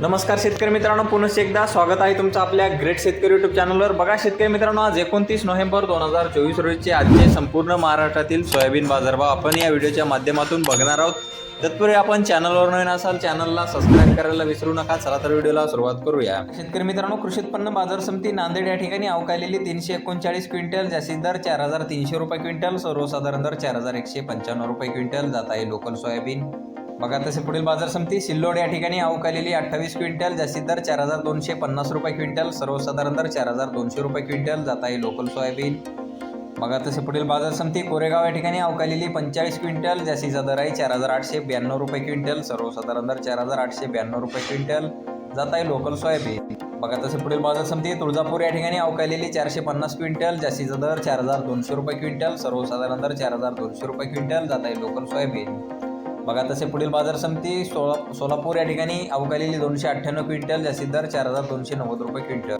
नमस्कार शेतकरी मित्रांनो पुन्हा एकदा स्वागत आहे तुमचं आपल्या ग्रेट शेतकरी युट्यूब चॅनलवर बघा शेतकरी मित्रांनो आज एकोणतीस नोव्हेंबर दोन हजार चोवीस रोजीचे आजचे संपूर्ण महाराष्ट्रातील सोयाबीन बाजारभाव आपण या व्हिडिओच्या माध्यमातून बघणार आहोत. तत्पूर्वी आपण चॅनलवर नवीन असाल चॅनलला सबस्क्राईब करायला विसरू नका. चला तर व्हिडिओला सुरुवात करूया. शेतकरी मित्रांनो कृषी उत्पन्न बाजार समिती नांदेड या ठिकाणी अवकालेली तीनशे एकोणचाळीस क्विंटल जास्तीत दर चार हजार तीनशे रुपये क्विंटल सर्वसाधारण दर चार हजार एकशे पंच्याण्णव रुपये क्विंटल. जात आहे लोकल सोयाबीन. बघा तसे पुढील बाजार समिती सिल्लोड या ठिकाणी अवकालेली अठ्ठावीस क्विंटल जास्तीत दर चार हजार दोनशे पन्नास रुपये क्विंटल सर्वसाधारण दर चार हजार दोनशे रुपये क्विंटल जात आहे लोकल सोयाबीन. बघा तसे पुढील बाजार समिती कोरेगाव या ठिकाणी अवकालेली पंचेचाळीस क्विंटल जास्तीचा दर आहे चार हजार आठशे ब्याण्णव रुपये क्विंटल सर्वसाधारण दर चार हजार आठशे ब्याण्णव रुपये क्विंटल जात आहे लोकल सोयाबीन. बघा तसे पुढील बाजार समिती तुळजापूर या ठिकाणी अवकालेली चारशे पन्नास क्विंटल जास्तीचा दर चार हजार दोनशे रुपये क्विंटल सर्वसाधारण दर चार हजार दोनशे रुपये क्विंटल जात आहे लोकल सोयाबीन. बघा तसे पुढील बाजार समिती सोला सोलापूर या ठिकाणी अवकालेली दोनशे अठ्ठ्याण्णव क्विंटल जास्तीत दर चार हजार दोनशे नव्वद रुपये क्विंटल.